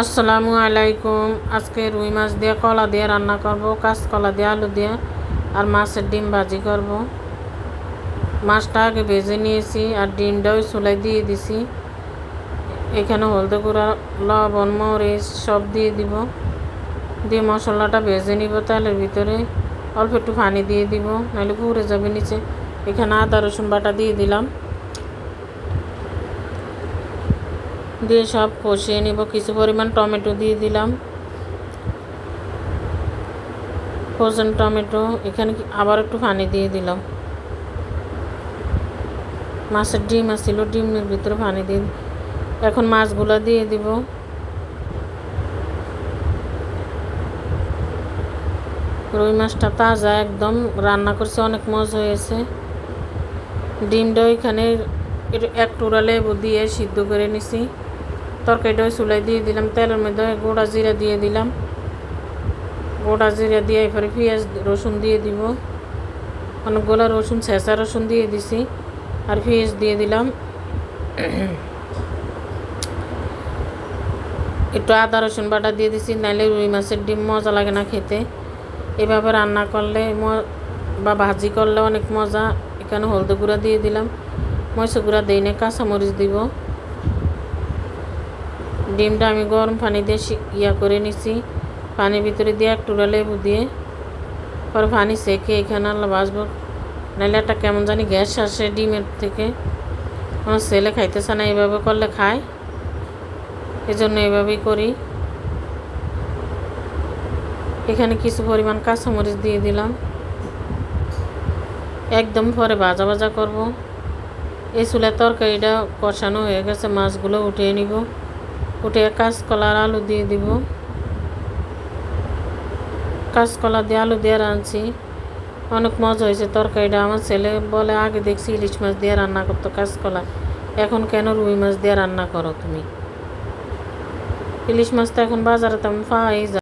আসসালামু আলাইকুম। আজকে রুই মাছ দিয়ে কলা দিয়ে রান্না করব, কাঁচকলা দিয়ে, আলু দিয়ে আর মাছের ডিম ভাজি করব। মাছটা আগে ভেজে নিয়েছি আর ডিমটাও চুলাই দিয়ে দিছি। এখানে হলদে গুঁড়া, লবণ, মরিচ সব দিয়ে দিব। দিয়ে মশলাটা ভেজে নিব তেলের ভিতরে। অল্প একটু পানি দিয়ে দিব, নাহলে পুড়ে যাবে নিচে। এখানে আদা, রসুন বাটা দিয়ে দিলাম। দিয়ে সব কষিয়ে নিব। কিছু পরিমাণ টমেটো দিয়ে দিলাম। ফ্রোজেন টমেটো, এখানে আবার একটু পানি দিয়ে দিলাম। মাছের ডিম আসছিল ডিমের ভিতরে পানি দিয়ে এখন মাছগুলো দিয়ে দিব। রুই মাছটা তাজা, একদম রান্না করছে, অনেক মজা হয়েছে। ডিমটা ওইখানে একটু এক টুরা লেবু দিয়ে সিদ্ধ করে নিছি। তরকারিটা চুলাই দিয়ে দিলাম, তেলের মধ্যে গোড়া জিরা দিয়ে দিলাম। গোড়া জিরা দিয়ে এরপরে পেঁয়াজ, রসুন দিয়ে দিব। অনেকগুলো রসুন ছেঁচা রসুন দিয়ে দিছি। আর পেঁয়াজ দিয়ে দিলাম। একটু আদা রসুন বাটা দিয়ে দিছি, নাইলে রুই মাছের ডিম মজা লাগে না খেতে। এভাবে রান্না করলে বা ভাজি করলে অনেক মজা। এখানে হলদে গুঁড়া দিয়ে দিলাম। মরিচ গুঁড়া দিই না কাঁচামরিচ দিব। ডিমটা আমি গরম পানি দিয়ে ইয়া করে নিছি। পানির ভিতরে দিয়ে একটু লেবু দিয়ে। পরে পানি সেকে এখানে আল্লাহ বাসবো নাহলে একটা কেমন জানি গ্যাস আসে ডিমের থেকে। আমার ছেলে খাইতেছে না এইভাবে করলে খায়। এই জন্য এইভাবেই করি। এখানে কিছু পরিমাণ কাঁচামরিচ দিয়ে দিলাম। একদম পরে ভাজা ভাজা করব। এই চুলের তরকারিটা কষানো হয়ে গেছে, মাছগুলো উঠিয়ে নিব। উঠে কাঁচকলার আলু দিয়ে দিব। কাঁচকলা দিয়ে আলু দিয়ে রাঁধছি। অনেক মজা হয়েছে তরকারিটা। আমার ছেলে বলে, আগে দেখছি ইলিশ মাছ দিয়ে রান্না করতো কাঁচকলা। এখন কেন রুই মাছ দিয়ে রান্না করো তুমি? ইলিশ মাছ তো এখন বাজারে তেমন পাওয়াই যায়